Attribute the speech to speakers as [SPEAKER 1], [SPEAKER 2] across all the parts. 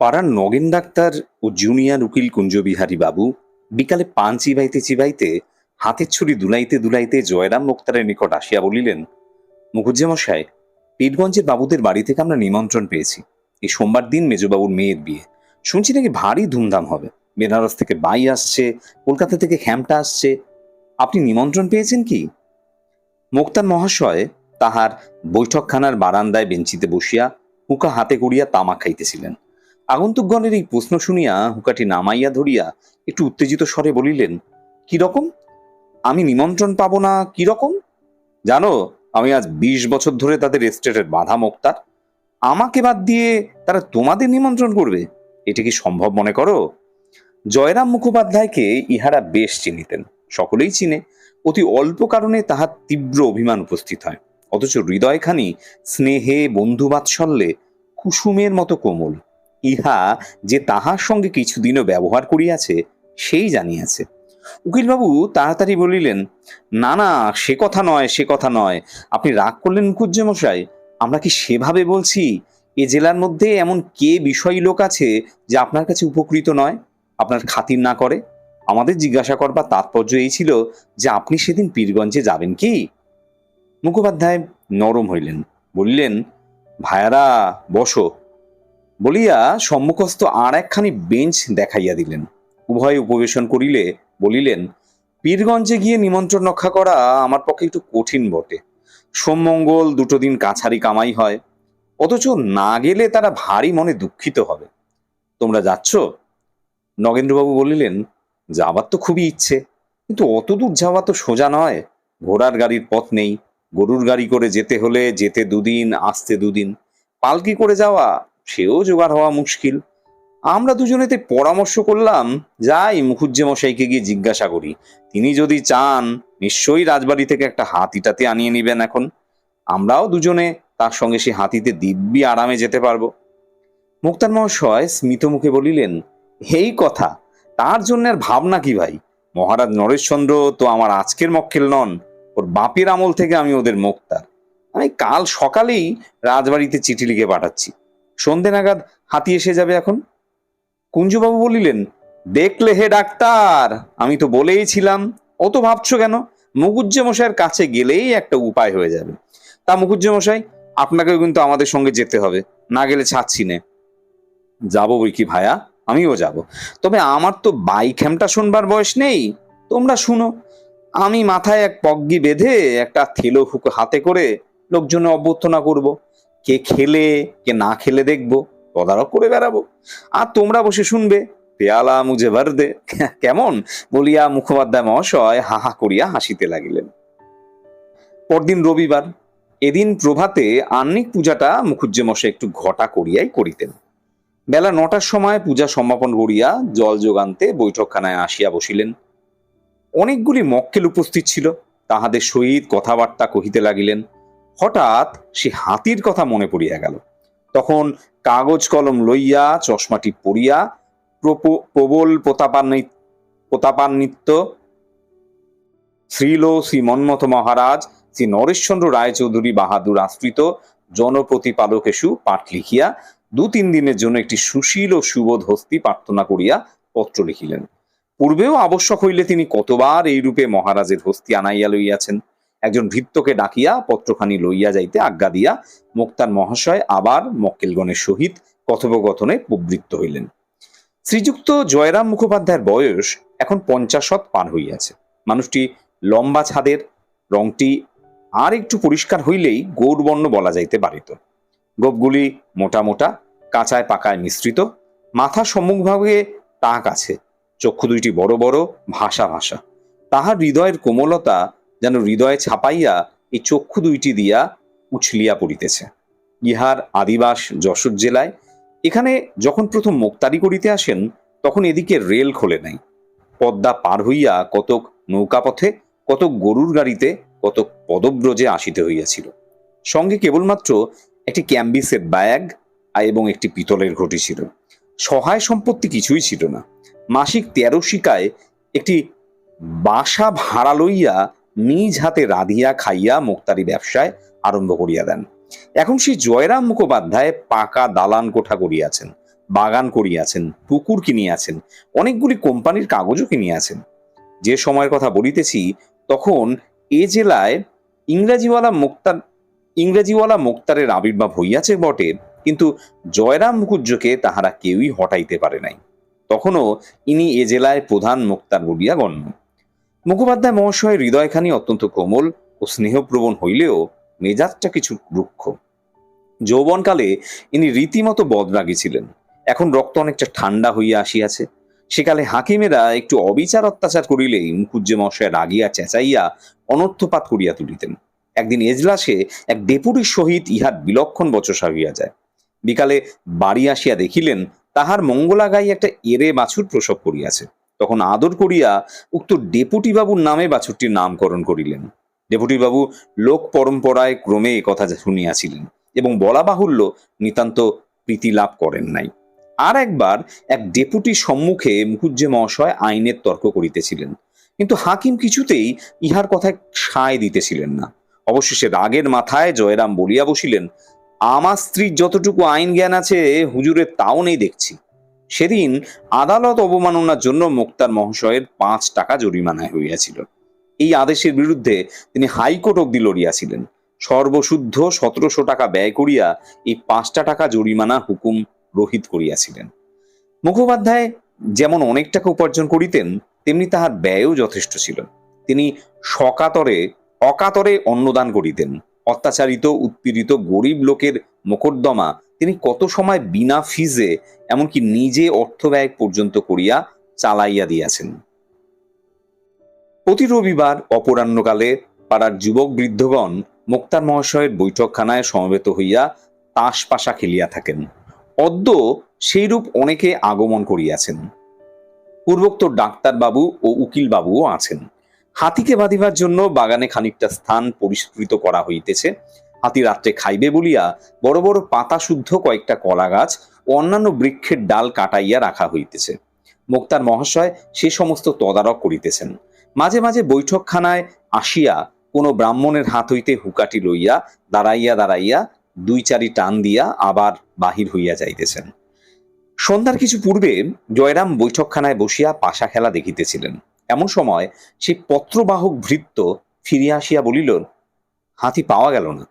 [SPEAKER 1] পাড়ার নগেন ডাক্তার ও জুনিয়র উকিল কুঞ্জবিহারী বাবু বিকালে পান চিবাইতে চিবাইতে, হাতের ছুরি দুলাইতে দুলাইতে জয়রাম মোক্তারের নিকট আসিয়া বলিলেন মুখুজ্জেমশাই পীরগঞ্জের বাবুদের বাড়ি থেকে আমরা নিমন্ত্রণ পেয়েছি। এই সোমবার দিন মেজবাবুর মেয়ের বিয়ে। শুনছি নাকি ভারী ধুমধাম হবে। বেনারস থেকে বাই আসছে, কলকাতা থেকে খ্যামটা আসছে। আপনি নিমন্ত্রণ পেয়েছেন কি? মোক্তার মহাশয় তাহার বৈঠকখানার বারান্দায় বেঞ্চিতে বসিয়া হুকা হাতে করিয়া তামাক খাইতেছিলেন। আগন্তুকগণের এই প্রশ্ন শুনিয়া হুকাটি নামাইয়া ধরিয়া একটু উত্তেজিত স্বরে বলিলেন, কি রকম? আমি নিমন্ত্রণ পাবো না, কি রকম? জানো, আমি আজ বিশ বছর ধরে তাদের এস্টেটের বাধা মোক্তার। আমাকে বাদ দিয়ে তারা তোমাদের নিমন্ত্রণ করবে? এটা কি সম্ভব মনে করো? জয়রাম মুখোপাধ্যায়কে ইহারা বেশ চিনিতেন, সকলেই চিনে। অতি অল্প কারণে তাহার তীব্র অভিমান উপস্থিত হয়। অথচ হৃদয়খানি, স্নেহে, বন্ধুবাৎসল্যে, কুসুমের মতো কোমল। ইহা যে তাহার সঙ্গে কিছুদিনও ব্যবহার করিয়াছে, সেই জানিয়াছে। উকিলবাবু তাড়াতাড়ি বলিলেন, না না, সে কথা নয়, সে কথা নয়। আপনি রাগ করলেন মুখুজ্জে মশাই আমরা কি সেভাবে বলছি? এ জেলার মধ্যে এমন কে বিষয়ী লোক আছে যে আপনার কাছে উপকৃত নয়? আপনার খাতির না করে? আমাদের জিজ্ঞাসা করবার তাৎপর্য এই ছিল যে আপনি সেদিন পীরগঞ্জে যাবেন কি? মুখোপাধ্যায় নরম হইলেন, বলিলেন, ভায়ারা, বসো। বলিয়া সম্মুখস্থ আর একখানি বেঞ্চ দেখাইয়া দিলেন। উভয় উপবেশন করিলে বলিলেন, পীরগঞ্জে গিয়ে নিমন্ত্রণ রক্ষা করা আমার পক্ষে একটু কঠিন বটে। সোমমঙ্গল দুটো দিন কাছারি কামাই হয়, অথচ না গেলে তারা ভারী মনে দুঃখিত হবে। তোমরা যাচ্ছ? নগেন্দ্রবাবু বলিলেন, যাবার তো খুবই ইচ্ছে, কিন্তু অত দূর যাওয়া তো সোজা নয়। ঘোড়ার গাড়ির পথ নেই, গরুর গাড়ি করে যেতে হলে যেতে দুদিন, আসতে দুদিন, পালকি করে যাওয়া সেও জোগাড় হওয়া মুশকিল। আমরা দুজনেতে পরামর্শ করলাম, যাই মুখুজ্জে মশাইকে গিয়ে জিজ্ঞাসা করি। তিনি যদি চান, নিশ্চয়ই রাজবাড়ি থেকে একটা হাতিটাতে আনিয়ে নিবেন এখন। আমরাও দুজনে তার সঙ্গে সে হাতিতে দিব্যি আরামে যেতে পারব। মুক্তার মহাশয় স্মিত মুখে বলিলেন, এই কথা, তার জন্য আর ভাবনা কি ভাই? মহারাজ নরেশচন্দ্র তো আমার আজকের মক্কেল নন, ওর বাপের আমল থেকে আমি ওদের মুক্তার। আমি কাল সকালেই রাজবাড়িতে চিঠি লিখে পাঠাচ্ছি। সন্ধে নাগাদ হাতি এসে যাবে এখন। কুঞ্জুবাবু বলিলেন, দেখলে হে ডাক্তার, আমি তো বলেইছিলাম অত ভাবছ কেন? মুকুজ্জে মশাইয়ের কাছে গেলেই একটা উপায় হয়ে যাবে। তা মুকুজ্জে মশাই আপনাকেও কিন্তু আমাদের সঙ্গে যেতে হবে। না গেলে ছাড়ছি নে। যাব বই কি ভায়া? আমিও যাব। তবে আমার তো বাইখ্যামটা শুনবার বয়স নেই। তোমরা শুনো, আমি মাথায় এক পগ্গি বেঁধে একটা থেলো হুক হাতে করে লোকজনে অভ্যর্থনা করব। কে খেলে, কে না খেলে দেখব, তদারক করে বেড়াবো। আর তোমরা বসে শুনবে, পেয়ালা মুজে দে কেমন? বলিয়া মুখোপাধ্যায় মহাশয় হা হা করিয়া হাসিতে লাগিলেন। পরদিন রবিবার, এদিন প্রভাতে আহ্নিক পূজাটা মুখুজ্জে মশাই একটু ঘটা করিয়াই করিতেন। বেলা নটার সময় পূজা সমাপন করিয়া জল যোগান্তে বৈঠকখানায় আসিয়া বসিলেন। অনেকগুলি মক্কেল উপস্থিত ছিল, তাহাদের সহিত কথাবার্তা কহিতে লাগিলেন। হঠাৎ সে হাতির কথা মনে পড়িয়া গেল। তখন কাগজ কলম লইয়া, চশমাটি পড়িয়া প্রবল প্রতাপান্বিত শ্রীল শ্রী মন্মথ মহারাজ, শ্রী নরেশচন্দ্র রায়চৌধুরী বাহাদুর আশ্রিত জনপ্রতিপালকেশু পাঠ লিখিয়া দু তিন দিনের জন্য একটি সুশীল ও সুবোধ হস্তি প্রার্থনা করিয়া পত্র লিখিলেন। পূর্বেও আবশ্যক হইলে তিনি কতবার এই রূপে মহারাজের হস্তি আনাইয়া লইয়াছেন। একজন ভৃত্যকে ডাকিয়া পত্রখানি লইয়া যাইতে আজ্ঞা দিয়া মোক্তার মহাশয় আবার মক্কেলগণের সহিত কথোপকথনে প্রবৃত্ত হইলেন। শ্রীযুক্ত জয়রাম মুখোপাধ্যায়ের বয়স এখন পঞ্চাশত পার হইয়াছে। মানুষটি লম্বা ছাদের, রংটি আর একটু পরিষ্কার হইলেই গৌরবর্ণ বলা যাইতে পারিত। গোপগুলি মোটা মোটা, কাঁচায় পাকায় মিশ্রিত, মাথা সম্মুখভাগে টাক আছে, চক্ষু দুইটি বড় বড়, ভাষা ভাষা। তাহার হৃদয়ের কোমলতা যেন হৃদয়ে ছাপাইয়া এই চক্ষু দুইটি দিয়া উছলিয়া পড়িতেছে। ইহার আদিবাস যশোর জেলায়। এখানে যখন প্রথম মোক্তারি করিতে আসেন, তখন এদিকে রেল খোলে নাই। পদ্মা পার হইয়া কতক নৌকাপথে কতক গরুর গাড়িতে, কতক পদব্রজে আসিতে হইয়াছিল। সঙ্গে কেবলমাত্র একটি ক্যাম্বিসের ব্যাগ এবং একটি পিতলের ঘটি ছিল। সহায় সম্পত্তি কিছুই ছিল না। মাসিক তেরো শিকায় একটি বাসা ভাড়া লইয়া নিজ হাতে রাধিয়া খাইয়া মুক্তারি ব্যবসায় আরম্ভ করিয়া দেন। এখন সেই জয়রাম মুখোপাধ্যায় পাকা দালান কোঠা করিয়াছেন, বাগান করিয়াছেন, পুকুর কিনিয়াছেন, অনেকগুলি কোম্পানির কাগজও কিনিয়াছেন। যে সময়ের কথা বলিতেছি, তখন এ জেলায় ইংরাজিওয়ালা মুক্তার, ইংরেজিওয়ালা মুক্তারের আবির্ভাব হইয়াছে বটে, কিন্তু জয়রাম মুখুজ্জকে তাহারা কেউই হটাইতে পারে নাই। তখনও ইনি এ জেলায় প্রধান মুক্তার বলিয়া গণ্য। মুখোপাধ্যায় মহাশয়ের হৃদয়খানি অত্যন্ত কোমল ও স্নেহপ্রবণ হইলেও মেজাজটা কিছু রুক্ষ। যৌবনকালে ইনি রীতিমতো বদরাগী ছিলেন। এখন রক্ত অনেকটা ঠান্ডা হইয়া আসিয়াছে। সেকালে হাকিমেরা একটু অবিচার অত্যাচার করিলেই মুখুজ্জে মহাশয় রাগিয়া চেঁচাইয়া অনর্থপাত করিয়া তুলিতেন। একদিন এজলাসে এক ডেপুটির সহিত ইহার বিলক্ষণ বচসা হইয়া যায়। বিকালে বাড়ি আসিয়া দেখিলেন, তাহার মঙ্গলাগাই একটা এরে বাছুর প্রসব করিয়াছে। তখন আদর করিয়া উক্ত ডেপুটি বাবুর নামে বাছুরটির নামকরণ করিলেন। ডেপুটি বাবু লোক পরম্পরায় ক্রমে কথা শুনিয়াছিলেন এবং বলা বাহুল্য নিতান্ত প্রীতি লাভ করেন নাই। আর একবার এক ডেপুটির সম্মুখে মুখুজ্জে মহাশয় আইনের তর্ক করিতেছিলেন। কিন্তু হাকিম কিছুতেই ইহার কথায় সায় দিতেছিলেন না। অবশেষে রাগের মাথায় জয়রাম বলিয়া বসিলেন, আমার স্ত্রীর যতটুকু আইন জ্ঞান আছে, হুজুরের তাও নেই দেখছি। সেদিন আদালত অবমাননার জন্য মুক্তার মহাশয়ের পাঁচ টাকা জরিমানায় হইয়াছিল। এই আদেশের বিরুদ্ধে তিনি হাইকোর্ট অব্দি লড়িয়াছিলেন সর্বশুদ্ধ সতেরোশো টাকা ব্যয় করিয়া এই পাঁচটা টাকা জরিমানা হুকুম রহিত করিয়াছিলেন। মুখোপাধ্যায় যেমন অনেক টাকা উপার্জন করিতেন, তেমনি তাহার ব্যয়ও যথেষ্ট ছিল। তিনি সকাতরে, অকাতরে অন্নদান করিতেন। অত্যাচারিত, উৎপীড়িত, গরিব লোকের মোকদ্দমা তিনি কত সময় বিনা ফিজে, এমনকি নিজে অর্থ ব্যয় পর্যন্ত করিয়া চালাইয়া দিয়াছেন। প্রতি রবিবার অপরাহ্নকালে পাড়ার যুবক বৃদ্ধগণ মুক্তার মহাশয়ের বৈঠকখানায় সমবেত হইয়া তাস পাশা খেলিয়া থাকেন। অদ্য সেইরূপ অনেকে আগমন করিয়াছেন। পূর্বোক্ত ডাক্তারবাবু ও উকিল বাবুও আছেন। হাতিকে বাঁধিবার জন্য বাগানে খানিকটা স্থান পরিষ্কৃত করা হইতেছে। হাতি রাত্রে খাইবে বলিয়া বড় বড় পাতা শুদ্ধ কয়েকটা কলা গাছ ও অন্যান্য বৃক্ষের ডাল কাটাইয়া রাখা হইতেছে। মুক্তার মহাশয় সে সমস্ত তদারক করিতেছেন। মাঝে মাঝে বৈঠকখানায় আসিয়া কোনো ব্রাহ্মণের হাত হইতে হুকাটি লইয়া দাঁড়াইয়া দাঁড়াইয়া দুই চারি টান দিয়া আবার বাহির হইয়া যাইতেছেন। সন্ধ্যার কিছু পূর্বে জয়রাম বৈঠকখানায় বসিয়া পাশা খেলা দেখিতেছিলেন। এমন সময় সে পত্রবাহক ভৃত্য ফিরিয়া আসিয়া বলিল, হাতি পাওয়া গেল না।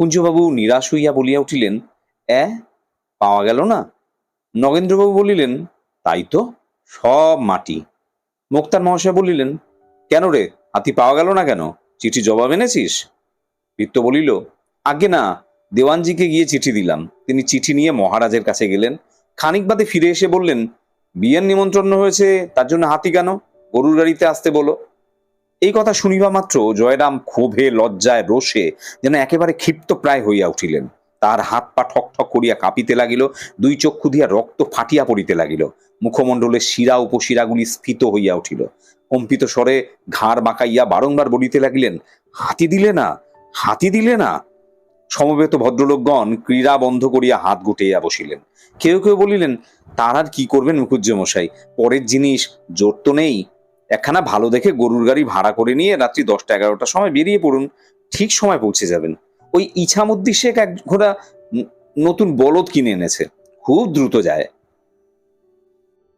[SPEAKER 1] কুঞ্জবাবু নিরাশ হইয়া বলিয়া উঠিলেন, এ, পাওয়া গেল না? নগেন্দ্রবাবু বলিলেন, তাই তো, সব মাটি। মুক্তার মহাশয় বলিলেন, কেন রে, হাতি পাওয়া গেল না কেন? চিঠি জবাব এনেছিস? ভৃত্য বলিল আগে না, দেওয়ানজিকে গিয়ে চিঠি দিলাম। তিনি চিঠি নিয়ে মহারাজের কাছে গেলেন। খানিক বাদে ফিরে এসে বললেন, বিয়ের নিমন্ত্রণ হয়েছে, তার জন্য হাতি কেন? গরুর গাড়িতে আসতে বলো। এই কথা শুনিবা মাত্র জয়রাম ক্ষোভে, লজ্জায়, রোষে যেন একেবারে ক্ষিপ্ত প্রায় হইয়া উঠিলেন। তার হাত পা ঠক ঠক করিয়া কাঁপিতে লাগিল, দুই চক্ষু দিয়া রক্ত ফাটিয়া পড়িতে লাগিল। মুখমণ্ডলের শিরা উপশিরাগুলি স্ফীত হইয়া উঠিল। কম্পিত স্বরে ঘাড় বাঁকাইয়া বারংবার বলিতে লাগিলেন, হাতি দিলে না, হাতি দিলে না? সমবেত ভদ্রলোকগণ ক্রীড়া বন্ধ করিয়া হাত গুটাইয়া বসিলেন। কেউ কেউ বলিলেন, তার আর কি করবেন মুখুজ্জ মশাই পরের জিনিস, জোর তো নেই। একখানা ভালো দেখে গরুর গাড়ি ভাড়া করে নিয়ে রাত্রি দশটা এগারোটার সময় বেরিয়ে পড়ুন, ঠিক সময় পৌঁছে যাবেন। ওই ইছামদ্দি শেখ এক ঘোড়া নতুন বলদ কিনে এনেছে, খুব দ্রুত যায়।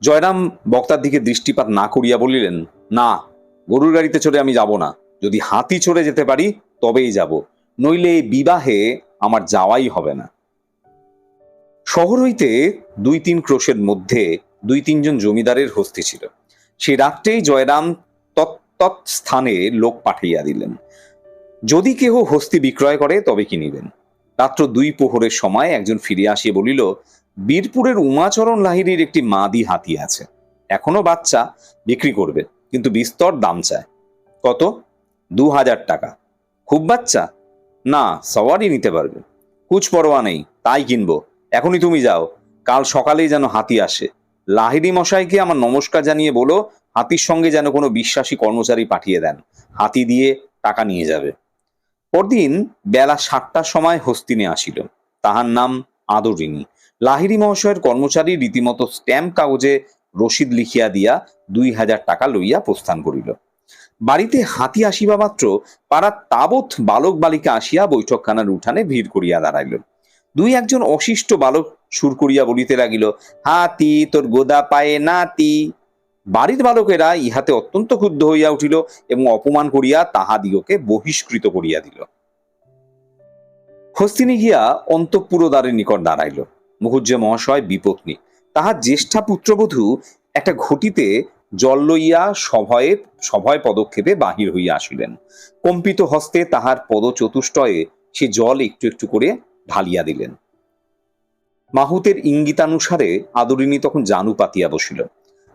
[SPEAKER 1] জয়রাম বক্তার দিকে দৃষ্টিপাত না করিয়া বলিলেন, না, গরুর গাড়িতে চড়ে আমি যাব না। যদি হাতি চড়ে যেতে পারি, তবেই যাব। নইলে এই বিবাহে আমার যাওয়াই হবে না। শহর হইতে দুই তিন ক্রোশের মধ্যে দুই তিনজন জমিদারের হস্তি ছিল। সেই রাত্রেই জয়রাম তৎতৎ স্থানে লোক পাঠাইয়া দিলেন। যদি কেহ হস্তি বিক্রয় করে, তবে কিনিবেন রাত্র দুই পোহরের সময় একজন ফিরে আসিয়া বলিল, বীরপুরের উমাচরণ লাহিড়ির একটি মাদি হাতি আছে। এখনও বাচ্চা, বিক্রি করবে, কিন্তু বিস্তর দাম চায়। কত? দু হাজার টাকা। খুব বাচ্চা? না সবারই নিতে পারবে। কুচ পরোয়া নেই, তাই কিনবো। এখনই তুমি যাও। কাল সকালেই যেন হাতি আসে। লাহিড়ি মশাইকে আমার নমস্কার জানিয়ে বলো, হাতির সঙ্গে যেন কোনো বিশ্বাসী কর্মচারী পাঠিয়ে দেন। হাতি দিয়ে টাকা নিয়ে যাবে। পরদিন বেলা সাতটার সময় হস্তিনে আসিল। তাহার নাম আদরিনী লাহিড়ি মহাশয়ের কর্মচারী রীতিমতো স্ট্যাম্প কাগজে রসিদ লিখিয়া দিয়া দুই হাজার টাকা লইয়া প্রস্থান করিল। বাড়িতে হাতি আসিবা মাত্র পাড়ার তাবৎ বালক বালিকা আসিয়া বৈঠকখানার উঠানে ভিড় করিয়া দাঁড়াইল। দুই একজন অশিষ্ট বালক সুর করিয়া বলিতে লাগিল, হাতি, তোর গোদা পায়ে নাতি। বাড়ির বালকেরা ইহাতে অত্যন্ত ক্ষুব্ধ হইয়া উঠিল এবং অপমান করিয়া তাহাদিগকে বহিষ্কৃত করিয়া দিল। হস্তিনী গিয়া অন্তঃপুরদ্বারের নিকট দাঁড়াইল। মুখুজ্জে মহাশয় বিপত্নী, তাহার জ্যেষ্ঠা পুত্রবধূ একটা ঘটিতে জল লইয়া সভয়ে, সভয় পদক্ষেপে বাহির হইয়া আসিলেন। কম্পিত হস্তে তাহার পদ চতুষ্টয়ে সে জল একটু একটু করে ঢালিয়া দিলেন। মাহুতের ইঙ্গিতানুসারে আদরিণী তখন জানু পাতিয়া বসিল।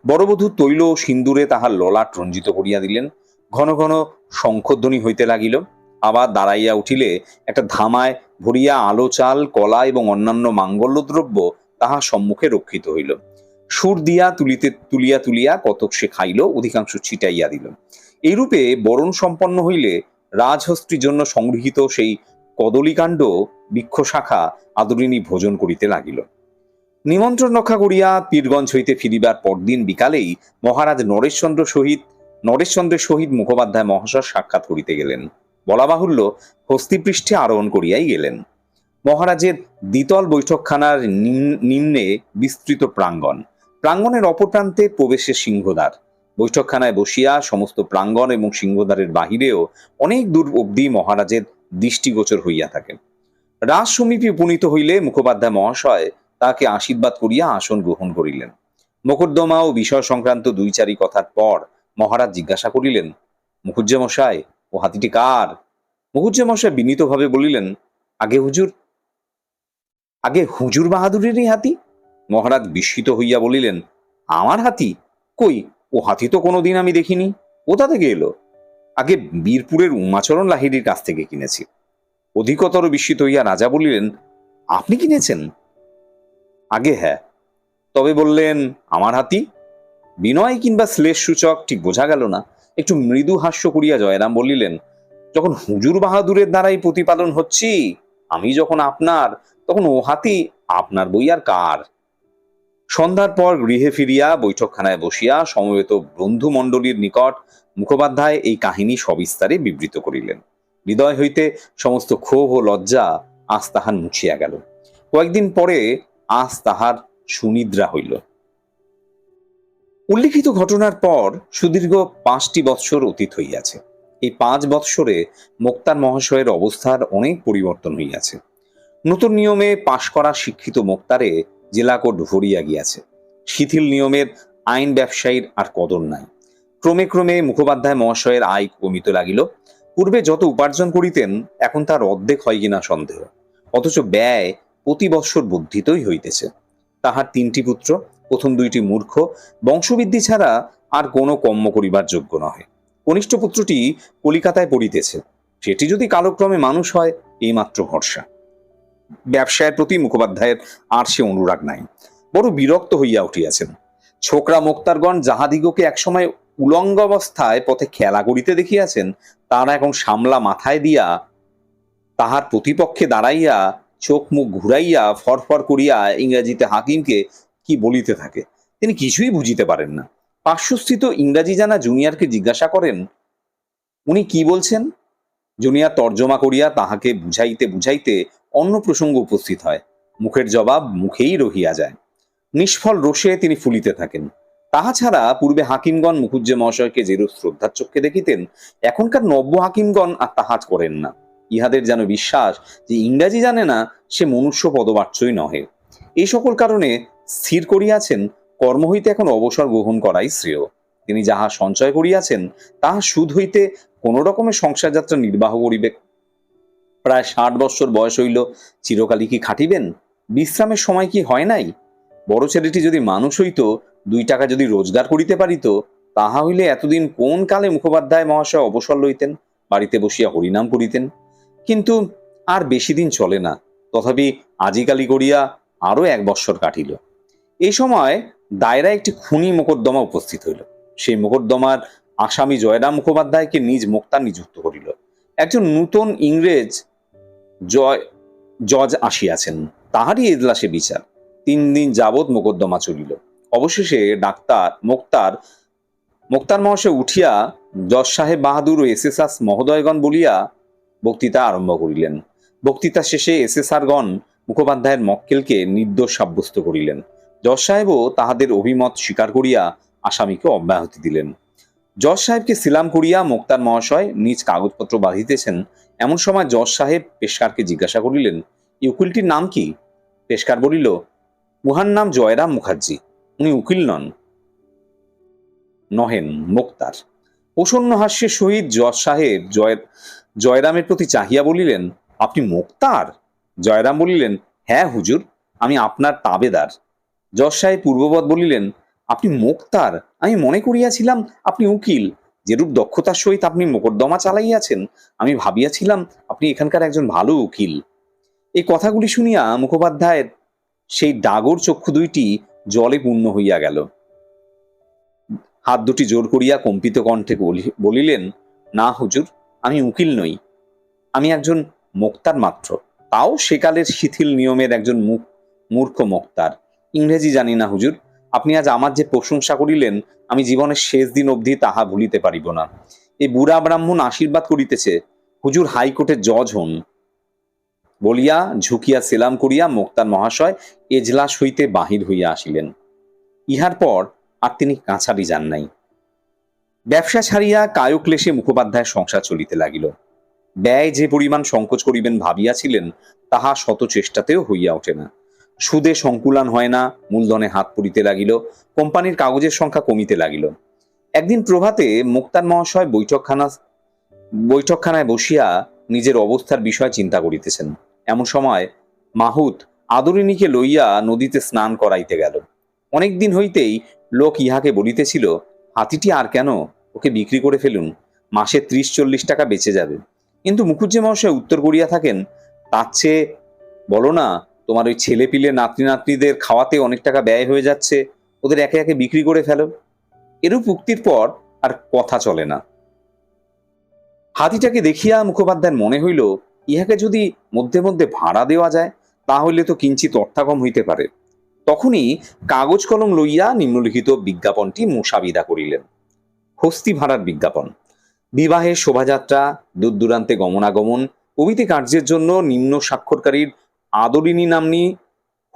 [SPEAKER 1] বড়বধূ তৈল ও সিন্দুরে তাহার ললাট রঞ্জিত করিয়া দিলেন। ঘন ঘন শঙ্খধ্বনি হইতে লাগিল। আবার দাঁড়াইয়া উঠিলে একটা ধামায় ভরিয়া আলো, চাল, কলা এবং অন্যান্য মাঙ্গল্যদ্রব্য তাহার সম্মুখে রক্ষিত হইল। সুর দিয়া তুলিতে তুলিয়া তুলিয়া কতক সে খাইল, অধিকাংশ ছিটাইয়া দিল। এইরূপে বরণ সম্পন্ন হইলে রাজহস্ত্রীর জন্য সংগৃহীত সেই কদলীকাণ্ড বৃক্ষ শাখা আদরিণী ভোজন করিতে লাগিল। নিমন্ত্রণ রক্ষা করিয়া পীরগঞ্জ হইতে ফিরিবার পরদিন বিকালেই মহারাজ নরেশচন্দ্র সহিত, নরেশচন্দ্রের সহিত মুখোপাধ্যায় মহাশয় সাক্ষাৎ করিতে গেলেন। বলা বাহুল্য হস্তিপৃষ্ঠে আরোহণ করিয়াই গেলেন। মহারাজের দ্বিতল বৈঠকখানার নিম- নিম্নে বিস্তৃত প্রাঙ্গণ। প্রাঙ্গণের অপর প্রান্তে প্রবেশের সিংহদ্বার। বৈঠকখানায় বসিয়া সমস্ত প্রাঙ্গণ এবং সিংহদ্বারের বাহিরেও অনেক দূর অবধি মহারাজের দৃষ্টিগোচর হইয়া থাকেন। রাজ সমীপে উপনীত হইলে মুখোপাধ্যায় মহাশয় তাকে আশীর্বাদ করিয়া আসন গ্রহণ করিলেন। মোকদ্দমা ও বিষয় সংক্রান্ত দুই চারি কথার পর মহারাজ জিজ্ঞাসা করিলেন মুখুজ্জে মশাই ও হাতিটি কার? মুখুজ্জে মশাই বিনীতভাবে বলিলেন, আগে হুজুর আগে হুজুর বাহাদুরেরই হাতি? মহারাজ বিস্মিত হইয়া বলিলেন, আমার হাতি? কই, ও হাতি তো কোনোদিন আমি দেখিনি। কোথা থেকে এলো? আগে বীরপুরের উমাচরণ লাহিড়ির কাছ থেকে কিনেছি। অধিকতর বিস্মিত হইয়া রাজা বলিলেন, আপনি কিনেছেন? আগে হ্যাঁ। তবে বললেন, আমার হাতি? বিনয় কিংবা শ্লেষ সূচক ঠিক বোঝা গেল না। একটু মৃদু হাস্য করিয়া জয়রাম বলিলেন, যখন হুজুর বাহাদুরের দ্বারাই প্রতিপালন হচ্ছি, আমি যখন আপনার, তখন ও হাতি আপনার বই আর কার? সন্ধ্যার পর গৃহে ফিরিয়া বৈঠকখানায় বসিয়া সমবেত বন্ধু মণ্ডলীর নিকট মুখোপাধ্যায় এই কাহিনী সবিস্তারে বিবৃত করিলেন। হৃদয় হইতে সমস্ত ক্ষোভ ও লজ্জা আজ তাহার মুছিয়া গেল। কয়েকদিন পরে আজ তাহার সুনিদ্রা হইল। উল্লিখিত ঘটনার পর সুদীর্ঘ পাঁচটি বৎসর অতীত হইয়াছে। এই পাঁচ বৎসরে মোক্তার মহাশয়ের অবস্থার অনেক পরিবর্তন হইয়াছে। নতুন নিয়মে পাশ করা শিক্ষিত মোক্তারে জেলা কোর্ট ভরিয়া গিয়াছে। শিথিল নিয়মের আইন ব্যবসায়ীর আর কদর নাই। ক্রমে ক্রমে মুখোপাধ্যায় মহাশয়ের আয় কমিতে লাগিল। পূর্বে যত উপার্জন করিতেন, এখন তার অর্ধেক হয় কিনা সন্দেহ। অথচ ব্যয় প্রতি বৎসর বর্ধিতই হইতেছে। তাহার তিনটি পুত্র, প্রথম দুইটি মূর্খ, বংশবৃদ্ধি ছাড়া আর কোনো কর্ম করিবার যোগ্য নহে। কনিষ্ঠ পুত্রটি কলিকাতায় পড়িতেছে। সেটি যদি কালক্রমে মানুষ হয়, এইমাত্র ভরসা। ব্যবসায়ের প্রতি মুখোপাধ্যায়ের আর সে অনুরাগ নাই। বড় বিরক্ত হইয়া উঠিয়াছেন। ছোকরা মোক্তারগণ যাহাদিগকে একসময় উলঙ্গ অবস্থায় পথে খেলা করিতে দেখিয়াছেন, তারা এখন সামলা মাথায় দিয়া তাহার প্রতিপক্ষে দাঁড়াইয়া চোখ মুখ ঘুরাইয়া ফরফর করিয়া ইংরেজিতে হাকিমকে কি বলিতে থাকে, তিনি কিছুই বুঝিতে পারেন না। পার্শ্বস্থিত ইংরাজি জানা জুনিয়রকে জিজ্ঞাসা করেন, উনি কি বলছেন? জুনিয়র তর্জমা করিয়া তাহাকে বুঝাইতে বুঝাইতে অন্য প্রসঙ্গ উপস্থিত হয়। মুখের জবাব মুখেই রহিয়া যায়। নিষ্ফল রোষে তিনি ফুলিতে থাকেন। তাহা ছাড়া পূর্বে হাকিমগণ মুখুজ্জে মহাশয়কে যেরূপ শ্রদ্ধার চক্ষে দেখিতেন, এখনকার নব্য হাকিমগণ আর তাহাজ করেন না। ইহাদের যেন বিশ্বাস যে ইংরাজি জানে না, সে মনুষ্য পদবাচ্যই নহে। এই সকল কারণে স্থির করিয়াছেন, কর্ম হইতে এখন অবসর গ্রহণ করাই শ্রেয়। তিনি যাহা সঞ্চয় করিয়াছেন, তাহা সুদ হইতে কোন রকমের সংসার যাত্রা নির্বাহ করিবে। প্রায় ষাট বৎসর বয়স হইল, চিরকালই কি খাটিবেন? বিশ্রামের সময় কি হয় নাই? বড় ছেলেটি যদি মানুষ হইত দুই টাকা যদি রোজগার করিতে পারিত, তাহা হইলে এতদিন কোন কালে মুখোপাধ্যায় মহাশয় অবসর লইতেন, বাড়িতে বসিয়া হরিনাম করিতেন? কিন্তু আর বেশি দিন চলে না, তথাপি আজিকালি করিয়া আরও এক বৎসর কাটিল। এই সময় দায়রা একটি খুনি মোকদ্দমা উপস্থিত হইল। সেই মোকদ্দমার আসামি জয়রাম মুখোপাধ্যায়কে নিজ মোক্তার নিযুক্ত করিল। একজন নূতন ইংরেজ জয়, জজ আসিয়াছেন। তাহারই এজলাসে বিচার। তিন দিন যাবৎ মোকদ্দমা চলিল। অবশেষে ডাক্তার মোক্তার মোক্তার মহাশয় উঠিয়া জজ সাহেব বাহাদুর ও এসএসআর মহোদয়গণ বলিয়া বক্তৃতা আরম্ভ করিলেন। বক্তৃতা শেষে এসএসআরগণ মুখোপাধ্যায়ের মক্কেলকে নির্দোষ সাব্যস্ত করিলেন। জজ সাহেবও তাহাদের অভিমত স্বীকার করিয়া আসামিকে অব্যাহতি দিলেন। জজ সাহেবকে সিলাম করিয়া মোক্তার মহাশয় নিজ কাগজপত্র বাঁধিতেছেন। এমন সময় জজ সাহেব পেশকারকে জিজ্ঞাসা করিলেন, এই উকিলটির নাম কি? পেশকার বলিল উহার নাম জয়রাম মুখার্জি। উনি উকিল নন। নহেন মোক্তার। প্রসন্ন হাস্যের সহিত জজ সাহেব জয়, জয়রামের প্রতি চাহিয়া বলিলেন, আপনি মোক্তার? জয়রাম বলিলেন হ্যাঁ হুজুর, আমি আপনার তাবেদার। জজ সাহেব পূর্ববৎ বলিলেন, আপনি মোক্তার? আমি মনে করিয়াছিলাম আপনি উকিল। যেরূপ দক্ষতার সহিত আপনি মোকদ্দমা চালাইয়াছেন, আমি ভাবিয়াছিলাম আপনি এখানকার একজন ভালো উকিল। এই কথাগুলি শুনিয়া মুখোপাধ্যায়ের সেই ডাগর চক্ষু দুইটি জলে পূর্ণ হইয়া গেল। হাত দুটি জোর করিয়া কম্পিত কণ্ঠে বলিলেন, না হুজুর, আমি উকিল নই। আমি একজন মোক্তার মাত্র। তাও সেকালের শিথিল নিয়মের একজন মুখ মূর্খ মোক্তার। ইংরেজি জানি না হুজুর। আপনি আজ আমার যে প্রশংসা করিলেন, আমি জীবনের শেষ দিন অবধি তাহা ভুলিতে পারিব না। এই বুড়া ব্রাহ্মণ আশীর্বাদ করিতেছে। হুজুর হাইকোর্টের জজ হন। বলিয়া ঝুঁকিয়া সেলাম করিয়া মোক্তার মহাশয় এজলাস হইতে বাহির হইয়া আসিলেন। ইহার পর আর তিনি কাছারি যান নাই। ব্যবসা ছাড়িয়া কায়ক্লেশে মুখোপাধ্যায় সংসার চলিতে লাগিল। ব্যয় যে পরিমাণ সংকোচ করিবেন ভাবিয়াছিলেন, তাহা শত চেষ্টাতেও হইয়া ওঠে না। সুদে সংকুলান হয় না, মূলধনে হাত পড়িতে লাগিল, কোম্পানির কাগজের সংখ্যা কমিতে লাগিল। একদিন প্রভাতে মুক্তার মহাশয় বৈঠকখানা, বৈঠকখানায় বসিয়া নিজের অবস্থার বিষয় চিন্তা করিতেছেন। এমন সময় মাহুত আদরিণীকে লইয়া নদীতে স্নান করাইতে গেল। অনেকদিন হইতেই লোক ইহাকে বলিতেছিল, হাতিটি আর কেন? ওকে বিক্রি করে ফেলুন, মাসে ত্রিশ চল্লিশ টাকা বেঁচে যাবে। কিন্তু মুখুজ্জি মহাশয় উত্তর করিয়া থাকেন, তার চেয়ে বলো না, তোমার ওই ছেলে পিলে নাতনি নাতনিদের খাওয়াতে অনেক টাকা ব্যয় হয়ে যাচ্ছে, ওদের একে একে বিক্রি করে ফেলো। এরূপ উক্তির পর আর কথা চলে না। হাতিটাকে দেখিয়া মুখোপাধ্যায়ের মনে হইল ইহাকে যদি মধ্যে মধ্যে ভাড়া দেওয়া যায়, তাহলে তো কিঞ্চিত অর্থাগম হইতে পারে। তখনই কাগজ কলম লইয়া নিম্নলিখিত বিজ্ঞাপনটি মোসাবিদা করিলেন। হস্তি ভাড়ার বিজ্ঞাপন। বিবাহের শোভাযাত্রা দূর দূরান্তে গমনাগমন, প্রভৃতি কার্যের জন্য নিম্ন স্বাক্ষরকারীর আদরিনী নাম্নী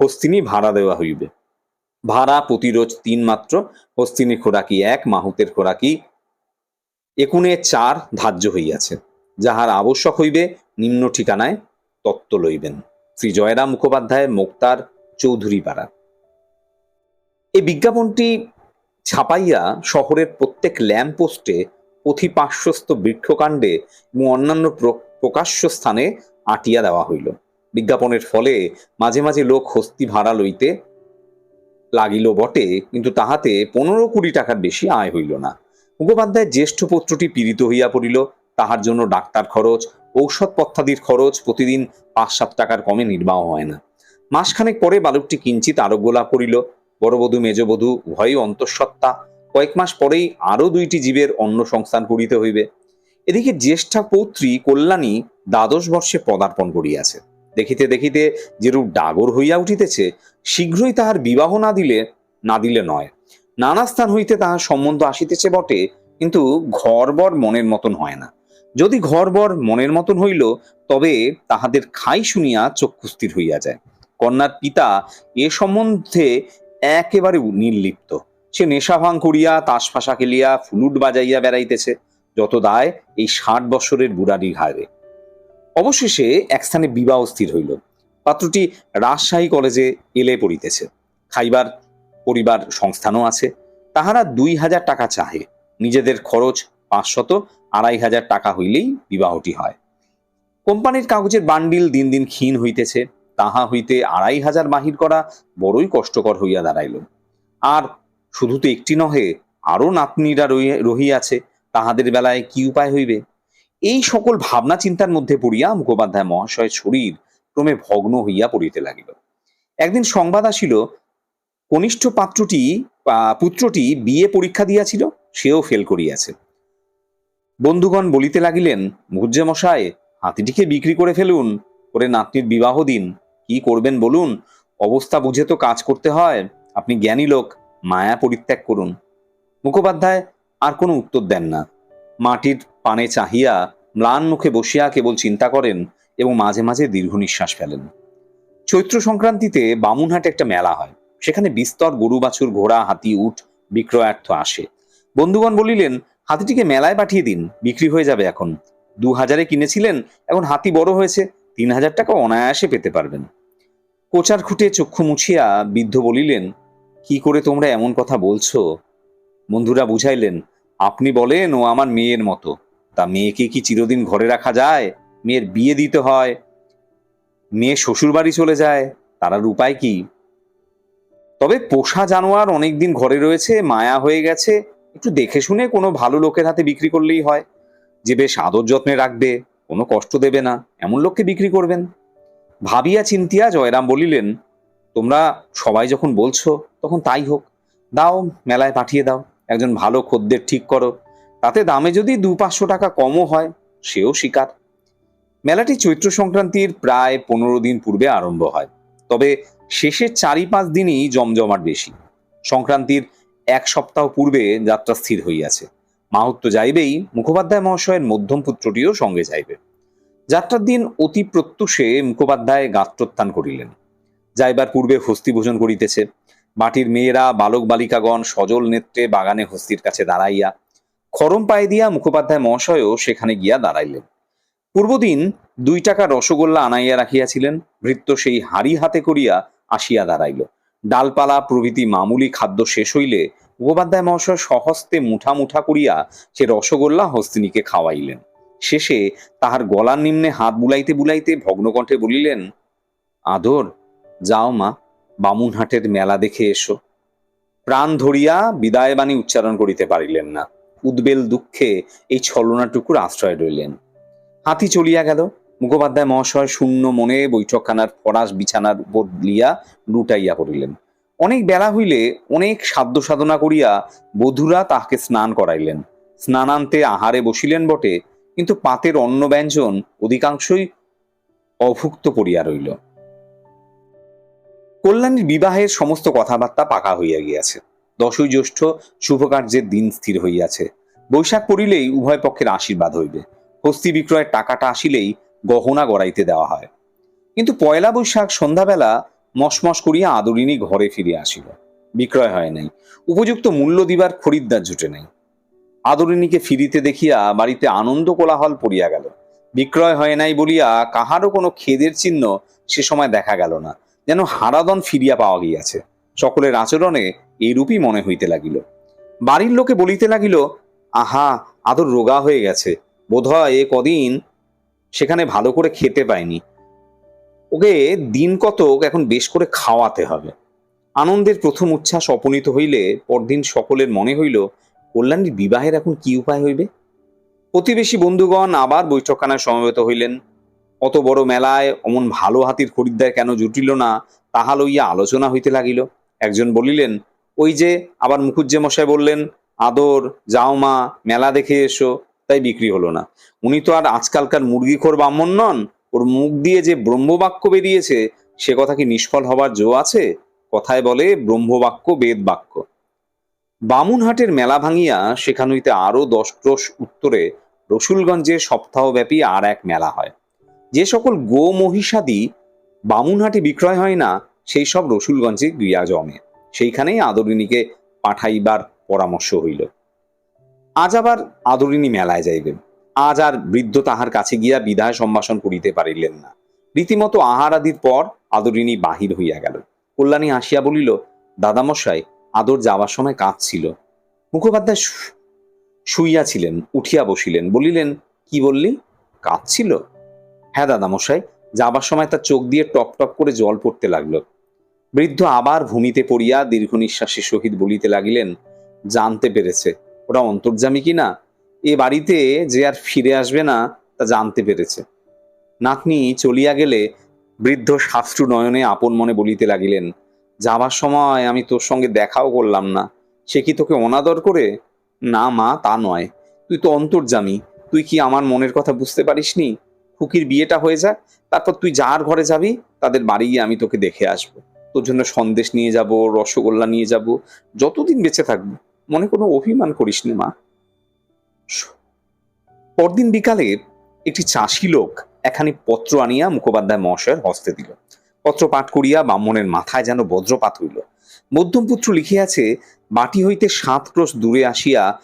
[SPEAKER 1] হস্তিনী ভাড়া দেওয়া হইবে। ভাড়া প্রতিরোজ তিন মাত্র হস্তিনী খোরাকি এক, মাহুতের খোরাকি একুনে চার ধার্য হইয়াছে, যাহার আবশ্যক হইবে নিম্ন ঠিকানায় তত্ত্ব লইবেন। শ্রী জয়রাম মুখোপাধ্যায়, মোক্তার চৌধুরী পাড়া। এই বিজ্ঞাপনটি ছাপাইয়া শহরের প্রত্যেক ল্যাম্প পোস্টে অধিপার্শ্বস্ত বৃক্ষকাণ্ডে এবং অন্যান্য প্রকাশ্য স্থানে আটিয়া দেওয়া হইল। বিজ্ঞাপনের ফলে মাঝে মাঝে লোক হস্তি ভাড়া লইতে লাগিল বটে, কিন্তু তাহাতে পনেরো কুড়ি টাকার বেশি আয় হইল না। মুখোপাধ্যায়ের জ্যেষ্ঠ পুত্রটি পীড়িত হইয়া পড়িল, তাহার জন্য ডাক্তার খরচ ঔষধপত্রাদির খরচ প্রতিদিন পাঁচ সাত টাকার কমে নির্বাহ হয় না। মাসখানেক পরে বালকটি কিঞ্চিত আরোগ্য লাভ করিল বড়বধূ মেজবধূ উভয়ই অন্তঃসত্ত্বা। কয়েক মাস পরেই আরও দুইটি জীবের অন্ন সংস্থান করিতে হইবে। এদিকে জ্যেষ্ঠা পৌত্রী কল্যাণী দ্বাদশ বর্ষে পদার্পণ করিয়াছে। দেখিতে দেখিতে যেরূপ ডাগর হইয়া উঠিতেছে, শীঘ্রই তাহার বিবাহ না দিলে না দিলে নয়। নানা স্থান হইতে তাহার সম্বন্ধ আসিতেছে বটে, কিন্তু ঘরবর মনের মতন হয় না। যদি ঘরবর মনের মতন হইল, তবে তাহাদের খাই শুনিয়া চক্ষুস্থির হইয়া যায়। কন্যার পিতা এ সম্বন্ধে একেবারে নির্লিপ্ত। সে নেশা ভাঙ করিয়া, তাস ফাঁসা খেলিয়া, ফুলুট বাজাইয়া বেড়াইতেছে, যত দায় এই ষাট বছরের বুড়ারি ঘাড়ে অবশেষে এক স্থানে বিবাহ স্থির হইল। পাত্রটি রাজশাহী কলেজে এলে পড়িতেছে। খাইবার পরিবার সংস্থানও আছে। তাহারা দুই হাজার টাকা চাহে। নিজেদের খরচ পাঁচশত আড়াই হাজার টাকা হইলেই বিবাহটি হয়। কোম্পানির কাগজের বান্ডিল দিন দিন ক্ষীণ হইতেছে। তাহা হইতে আড়াই হাজার বাহির করা বড়ই কষ্টকর হইয়া দাঁড়াইল। আর শুধু তো একটি নহে, আরও নাতনিরা রহি- রহিয়াছে। তাহাদের বেলায় কি উপায় হইবে? এই সকল ভাবনা চিন্তার মধ্যে পড়িয়া মুখোপাধ্যায় মহাশয়ের শরীর ক্রমে ভগ্ন হইয়া পড়িতে লাগিল। একদিন সংবাদ আসিল, কনিষ্ঠ পাত্রটি পুত্রটি বিয়ে পরীক্ষা দিয়াছিল, সেও ফেল করিয়াছে। বন্ধুগণ বলিতে লাগিলেন মুহুজ্জে মশায় হাতিটিকে বিক্রি করে ফেলুন করে নাতনির বিবাহ দিন। কি করবেন বলুন? অবস্থা বুঝে তো কাজ করতে হয়। আপনি জ্ঞানী লোক, মায়া পরিত্যাগ করুন। মুখোপাধ্যায় আর কোনো উত্তর দেন না। মাটির পানে চাহিয়া ম্লান মুখে বসিয়া কেবল চিন্তা করেন এবং মাঝে মাঝে দীর্ঘ নিঃশ্বাস ফেলেন। চৈত্র সংক্রান্তিতে বামুনহাটে একটা মেলা হয়। সেখানে বিস্তর গরু বাছুর, ঘোড়া, হাতি উঠ বিক্রয়ার্থ আসে। বন্ধুগণ বলিলেন হাতিটিকে মেলায় পাঠিয়ে দিন, বিক্রি হয়ে যাবে এখন। দু হাজারে কিনেছিলেন, এখন হাতি বড় হয়েছে, তিন হাজার টাকা অনায়াসে পেতে পারবেন। কোচার খুঁটে চক্ষু মুছিয়া বৃদ্ধ বলিলেন, কি করে তোমরা এমন কথা বলছো? বন্ধুরা বুঝাইলেন, আপনি বলেন ও আমার মেয়ের মতো। তা মেয়েকে কি চিরদিন ঘরে রাখা যায়? মেয়ের বিয়ে দিতে হয়। মেয়ে শ্বশুর বাড়ি চলে যায়। তারার উপায় কি? তবে পোষা জানোয়ার অনেকদিন ঘরে রয়েছে, মায়া হয়ে গেছে একটু দেখে শুনে কোনো ভালো লোকের হাতে বিক্রি করলেই হয়। যে বেশ আদর যত্নে রাখবে, কোনো কষ্ট দেবে না, এমন লোককে বিক্রি করবেন। ভাবিয়া চিন্তিয়া জয়রাম বলিলেন, তোমরা সবাই যখন বলছো, তখন তাই হোক। দাও, মেলায় পাঠিয়ে দাও। একজন ভালো খদ্দের ঠিক করো। তাতে দামে যদি দু পাঁচশো টাকা কমও হয়, সেও শিকার। মেলাটি চৈত্র সংক্রান্তির প্রায় পনেরো দিন পূর্বে আরম্ভ হয়। তবে শেষের চারি পাঁচ দিনই জমজমাট বেশি। সংক্রান্তির এক সপ্তাহ পূর্বে যাত্রা স্থির হইয়াছে। মাহাত্ম যাইবেই, মুখোপাধ্যায় মহাশয়ের মধ্যম পুত্রটিও সঙ্গে যাইবে। যাত্রার দিন অতি প্রত্যুষে মুখোপাধ্যায় গাত্রোত্থান করিলেন। যাইবার পূর্বে হস্তি ভোজন করিতেছে। মাটির মেয়েরা, বালক বালিকাগণ সজল নেত্রে বাগানে হস্তির কাছে দাঁড়াইয়া খরম পায়ে দিয়া মুখোপাধ্যায় মহাশয়ও সেখানে গিয়া দাঁড়াইলেন। পূর্বদিন দুই টাকা রসগোল্লা আনাইয়া রাখিয়াছিলেন, ভৃত্য সেই হাড়ি হাতে করিয়া আসিয়া দাঁড়াইল। ডালপালা, প্রভৃতি মামুলি খাদ্য শেষ হইলে মুখোপাধ্যায় মহাশয় সহস্তে মুঠা মুঠা করিয়া সে রসগোল্লা হস্তিনীকে খাওয়াইলেন। শেষে তাহার গলার নিম্নে হাত বুলাইতে বুলাইতে ভগ্নকণ্ঠে বলিলেন, আদর, যাও মা, বামুনহাটের মেলা দেখে এসো। প্রাণ ধরিয়া বিদায় বাণী উচ্চারণ করিতে পারিলেন না। উদ্বেল দুঃখে এই ছলনাটুকুর আশ্রয় রইলেন হাতি চলিয়া গেল। মুখোপাধ্যায় মহাশয় শূন্য মনে বৈঠকখানার ফরাস বিছানার উপর লিয়া লুটাইয়া পড়িলেন। অনেক বেলা হইলে অনেক সাধ্য সাধনা করিয়া বধূরা তাহাকে স্নান করাইলেন। স্নানান্তে আহারে বসিলেন বটে, কিন্তু পাতের অন্ন ব্যঞ্জন অধিকাংশই অভুক্ত পড়িয়া রইল। কল্যাণীর বিবাহের সমস্ত কথাবার্তা পাকা হইয়া গিয়াছে। দশই জ্যৈষ্ঠ শুভকার্যের দিন স্থির হইয়াছে। বৈশাখ পড়িলেই উভয় পক্ষের আশীর্বাদ হইবে। হস্তি বিক্রয়ের টাকাটা আসিলেই গহনা গড়াইতে দেওয়া হয়। কিন্তু পয়লা বৈশাখ সন্ধ্যাবেলা মশমশ করিয়া আদরিনী ঘরে ফিরে আসিল। বিক্রয় হয় নাই। উপযুক্ত মূল্য দিবার খরিদ্দার জুটে নাই। আদরিনীকে ফিরিতে দেখিয়া বাড়িতে আনন্দ কোলাহল পড়িয়া গেল। বিক্রয় হয় নাই বলিয়া কাহারও কোনো খেদের চিহ্ন সে সময় দেখা গেল না, যেন হারাদন ফিরিয়া পাওয়া গিয়াছে। সকলের আচরণে এইরূপই মনে হইতে লাগিল। বাড়ির লোকে বলিতে লাগিল, আহা, আদর রোগা হয়ে গেছে। বোধহয় এ কদিন সেখানে ভালো করে খেতে পায়নি ওকে দিন কতক এখন বেশ করে খাওয়াতে হবে। আনন্দের প্রথম উচ্ছ্বাস অপনীত হইলে পরদিন সকলের মনে হইল, কল্যাণীর বিবাহের এখন কি উপায় হইবে? প্রতিবেশী বন্ধুগণ আবার বৈঠকখানায় সমবেত হইলেন। অত বড় মেলায় অমন ভালো হাতির খরিদ্দার কেন জুটিল না, তাহা লইয়া আলোচনা হইতে লাগিল। একজন বলিলেন, ওই যে, আবার মুখুজ্জে মশাই বললেন, আদর, যাও মা, মেলা দেখে এসো। তাই বিক্রি হলো না। উনি তো আর আজকালকার মুরগিখোর ব্রাহ্মণ নন, ওর মুখ দিয়ে যে ব্রহ্মবাক্য বেরিয়েছে, সে কথা কি নিষ্ফল হবার জো আছে? কথায় বলে ব্রহ্মবাক্য, বেদ বাক্য। বামুনহাটের মেলা ভাঙিয়া সেখান হইতে আরও দশ ক্রোশ উত্তরে রসুলগঞ্জে সপ্তাহব্যাপী আর এক মেলা হয়। যে সকল গো মহিষাদি বামুনহাটে বিক্রয় হয় না, সেই সব রসুলগঞ্জে গিয়া জমে। সেইখানেই আদরিনীকে পাঠাইবার পরামর্শ হইল। আজ আবার আদরিনী মেলায় যাইবেন আজ আর বৃদ্ধ তাহার কাছে গিয়া বিদায় সম্ভাষণ করিতে পারিলেন না। রীতিমতো আহার আদির পর আদরিনী বাহির হইয়া গেল। কল্যাণী আসিয়া বলিল, দাদামশাই, আদর যাওয়ার সময় কাঁদছিল। মুখোপাধ্যায় শুইয়াছিলেন, উঠিয়া বসিলেন। বলিলেন, কি বললি? কাঁদছিল? হ্যাঁ দাদামশাই, যাবার সময় তার চোখ দিয়ে টপ টপ করে জল পড়তে লাগল। বৃদ্ধ আবার ভূমিতে পড়িয়া দীর্ঘ নিঃশ্বাসের সহিত বলিতে লাগিলেন, জানতে পেরেছে। ওরা অন্তর্জামী কিনা? এ বাড়িতে যে আর ফিরে আসবে না, তা জানতে পেরেছে। নাতনি চলিয়া গেলে বৃদ্ধ শাস্ত্রু নয়নে আপন মনে বলিতে লাগিলেন, যাবার সময় আমি তোর সঙ্গে দেখাও করলাম না। সে কি তোকে অনাদর করে? না মা, তা নয়। তুই তো অন্তর্জামী। তুই কি আমার মনের কথা বুঝতে পারিসনি? খুকির বিয়েটা হয়ে যাক, তারপর তুই যার ঘরে যাবি, তাদের বাড়ি গিয়ে আমি তোকে দেখে আসব। তোর জন্য সন্দেশ নিয়ে যাব, রসগোল্লা নিয়ে যাব, যতদিন বেঁচে থাকব। মনে কোনো অভিমান করিস নে, মা। পরদিন বিকালে একটি চাষি লোক একখানি পত্র আনিয়া মুখোপাধ্যায় মহাশয়ের হস্তে দিল। পত্র পাঠ করিয়া ব্রাহ্মণের মাথায় যেন বজ্রপাত হইল। মধ্যমপুত্র লিখিয়াছে বাটি হইতে সাত ক্রোশ দূরে আসিয়া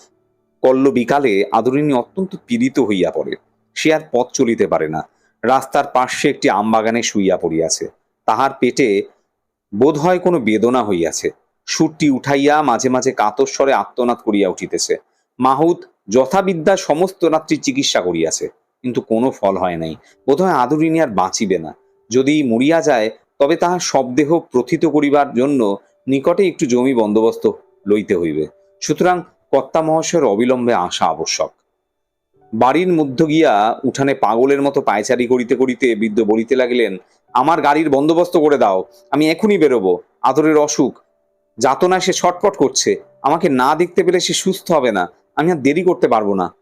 [SPEAKER 1] কল্ল বিকালে আদরিণী অত্যন্ত পীড়িত হইয়া পড়ে। সে আর পথ চলিতে পারে না। রাস্তার পার্শ্বে একটি আমবাগানে শুইয়া পড়িয়াছে। তাহার পেটে বোধ হয় কোনো বেদনা হইয়াছে। সুরটি উঠাইয়া মাঝে মাঝে কাতস্বরে আত্মনাদ করিয়া উঠিতেছে। মাহুত যথাবিদ্যা সমস্ত রাত্রি চিকিৎসা করিয়াছে, কিন্তু কোনো ফল হয় নাই। বোধহয় আদরিণী আর বাঁচিবে না। যদি মরিয়া যায়, তবে তাহার শবদেহ প্রথিত করিবার জন্য নিকটে একটু জমি বন্দোবস্ত লইতে হইবে। সুতরাং কর্তা মহাশয়ের অবিলম্বে আসা আবশ্যক। বাড়ির মধ্য গিয়া উঠানে পাগলের মতো পায়চারি করিতে করিতে বৃদ্ধ বলিতে লাগিলেন, আমার গাড়ির বন্দোবস্ত করে দাও, আমি এখনই বেরোবো, আদরের অসুখ যাতনায় সে ছটপট করছে। আমাকে না দেখতে পেলে সে সুস্থ হবে না। আমি আর দেরি করতে পারব না।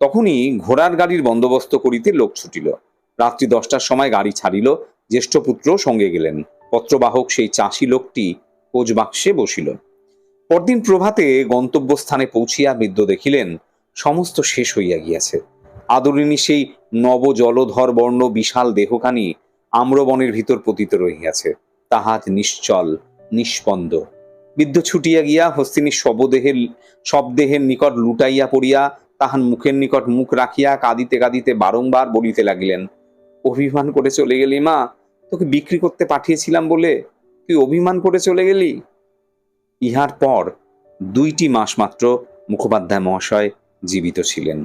[SPEAKER 1] তখনই ঘোড়ার গাড়ির বন্দোবস্ত করিতে লোক ছুটিল। রাত্রি দশটার সময় গাড়ি ছাড়িল। জ্যেষ্ঠ পুত্র সঙ্গে গেলেন। পত্রবাহক সেই চাষি লোকটি কোচ বাক্সে বসিল। পরদিন প্রভাতে গন্তব্যস্থানে পৌঁছিয়া বৃদ্ধ দেখিলেন, সমস্ত শেষ হইয়া গিয়াছে। আদরিণী সেই নব জলধর বর্ণ বিশাল দেহখানি আম্রবনের ভিতর পতিত রহিয়াছে। তাহাজ নিশ্চল, নিষ্পন্দ। বৃদ্ধ ছুটিয়া গিয়া হস্তিনী শবদেহের শবদেহের নিকট লুটাইয়া পড়িয়া তাহার মুখের নিকট মুখ রাখিয়া কাঁদিতে কাঁদিতে বারংবার বলিতে লাগিলেন, অভিমান করে চলে গেলি মা, তোকে বিক্রি করতে পাঠিয়েছিলাম বলে তুই অভিমান করে চলে গেলি? ইহার পর দুইটি মাস মাত্র মুখোপাধ্যায় মহাশয় জীবিত ছিলেন।